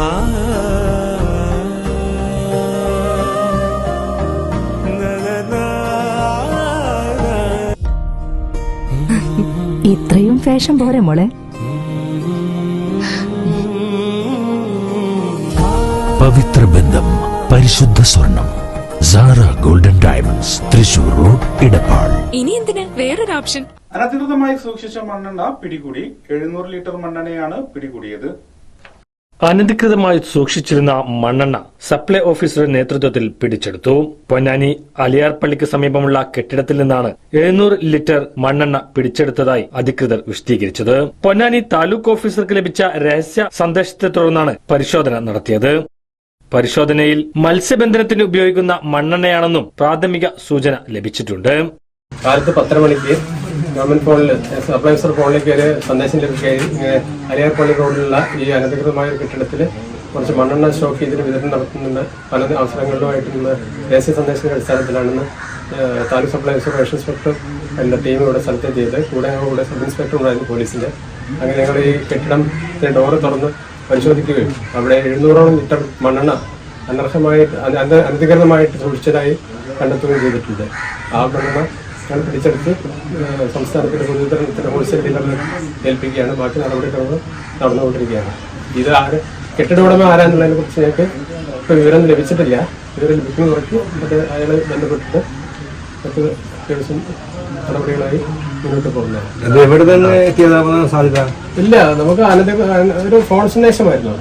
ഇത്രയും ഫാഷൻ പോരെ മോളെ. പവിത്ര ബന്ധം പരിശുദ്ധ സ്വർണം Sara golden diamonds Thrissur road Edappal. ഇനി എന്തിനാ? വേറൊരു ഓപ്ഷൻ. അനധികൃതമായി സൂക്ഷിച്ച മണ്ണെണ്ണ പിടികൂടി. എഴുന്നൂറ് ലിറ്റർ മണ്ണെണ്ണയാണ് പിടികൂടിയത്. അനധികൃതമായി സൂക്ഷിച്ചിരുന്ന മണ്ണെണ്ണ സപ്ലൈ ഓഫീസറുടെ നേതൃത്വത്തിൽ പിടിച്ചെടുത്തു. പൊന്നാനി അലിയാർപള്ളിക്ക് സമീപമുള്ള കെട്ടിടത്തിൽ നിന്നാണ് എഴുന്നൂറ് ലിറ്റർ മണ്ണെണ്ണ പിടിച്ചെടുത്തതായി അധികൃതർ വിശദീകരിച്ചത്. പൊന്നാനി താലൂക്ക് ഓഫീസർക്ക് ലഭിച്ച രഹസ്യ സന്ദേശത്തെ തുടർന്നാണ് പരിശോധന നടത്തിയത്. പരിശോധനയിൽ മത്സ്യബന്ധനത്തിന് ഉപയോഗിക്കുന്ന മണ്ണെണ്ണയാണെന്നും പ്രാഥമിക സൂചന ലഭിച്ചിട്ടുണ്ട്. കാലത്ത് പത്തര മണിക്ക് ഗവൺമെന്റ് ഫോണിൽ സപ്ലൈസർ ഫോണിലേക്ക് ഒരു സന്ദേശം ലഭിക്കുകയും ഇങ്ങനെ അരിയാർപ്പള്ളി റോഡിലുള്ള ഈ അനധികൃതമായ ഒരു കെട്ടിടത്തിൽ കുറച്ച് മണ്ണെണ്ണ സ്റ്റോക്ക് ഇതിന് വിതരണം നടത്തുന്നുണ്ട്. പല അവസരങ്ങളിലുമായിട്ട് നിന്ന് ദേശീയ സന്ദേശത്തിന്റെ അടിസ്ഥാനത്തിലാണെന്ന് താലൂക്ക് സപ്ലൈസർ റേഷൻ ഇൻസ്പെക്ടർ എന്റെ ടീം ഇവിടെ സ്ഥലത്തെത്തിയത് കൂടെ ഞങ്ങളുടെ സബ് ഇൻസ്പെക്ടർ ഉണ്ടായിരുന്നു പോലീസിന്റെ. അങ്ങനെ ഞങ്ങൾ ഈ കെട്ടിടം ഡോറ് തുറന്ന് പരിശോധിക്കുകയും അവിടെ എഴുന്നൂറോളം ലിറ്റർ മണ്ണെണ്ണ അനർഹമായിട്ട് അന- അന- അനധികൃതമായിട്ട് സൂക്ഷിച്ചതായി കണ്ടെത്തുകയും ചെയ്തിട്ടുണ്ട്. ആ മണ്ണെണ്ണ ഞങ്ങൾ പിടിച്ചെടുത്ത് സംസ്ഥാനത്തിന്റെ പൊതുവിതരണത്തിന്റെ ഹോൾസെയിൽ ഡീലറിനെ ഏൽപ്പിക്കുകയാണ്. ബാക്കി നടപടിക്രമങ്ങൾ നടന്നുകൊണ്ടിരിക്കുകയാണ്. ഇത് ആര് കെട്ടിട ഉടമ ആരാന്നുള്ളതിനെ കുറിച്ച് ഞങ്ങൾക്ക് ഇപ്പോൾ വിവരം ലഭിച്ചിട്ടില്ല. വിവരം ലഭിക്കുന്ന കുറച്ച് അത് അയാളെ ബന്ധപ്പെട്ടിട്ട് മറ്റ് ദിവസം നടപടികളായി മുന്നോട്ട് പോകുന്നതാണ്. അത് എവിടെ നിന്ന് എത്തിയതാവാൻ സാധ്യത? ഇല്ല നമുക്ക് അനന്ത ഒരു ഫോൺ സന്ദേശമായിരുന്നു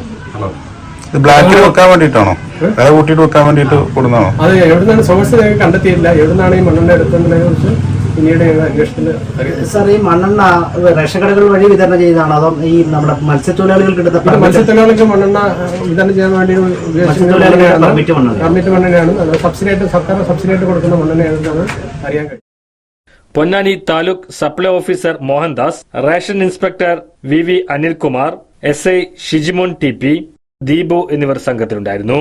ബ്ലാക്കിൽ വെക്കാൻ വേണ്ടിട്ടാണോ വില കൂട്ടിയിട്ട് വെക്കാൻ വേണ്ടിട്ട് കൊടുക്കണോ അത് എവിടുന്നാണ് സോഴ്സ് ഞങ്ങൾ കണ്ടെത്തിയില്ല എവിടുന്നാണ് ഈ മണ്ണെണ്ണ എടുത്തതിനെ കുറിച്ച് പിന്നീട് ഞങ്ങൾ അന്വേഷണത്തിൽ സാർ ഈ മണ്ണെണ്ണ റേഷൻ കടകൾ വഴി വിതരണം ചെയ്തതാണോ? അതോ ഈ നമ്മുടെ മത്സ്യത്തൊഴിലാളികൾക്ക് എടുത്ത മത്സ്യത്തൊഴിലാളികൾക്ക് മണ്ണെണ്ണ വിതരണം ചെയ്യാൻ വേണ്ടി. പെർമിറ്റ് മണ്ണെണ്ണയാണ്. അത് സബ്സിഡി ആയിട്ട് സർക്കാർ സബ്സിഡി ആയിട്ട് കൊടുക്കുന്ന മണ്ണെണ്ണയാണെന്നാണ് അറിയാൻ കഴിയും. Ponnani taluk supply officer Mohandas ration inspector V V Anilkumar S I Shijimon T P Deepu എന്നിവർ സംഘത്തിലുണ്ടായിരുന്നു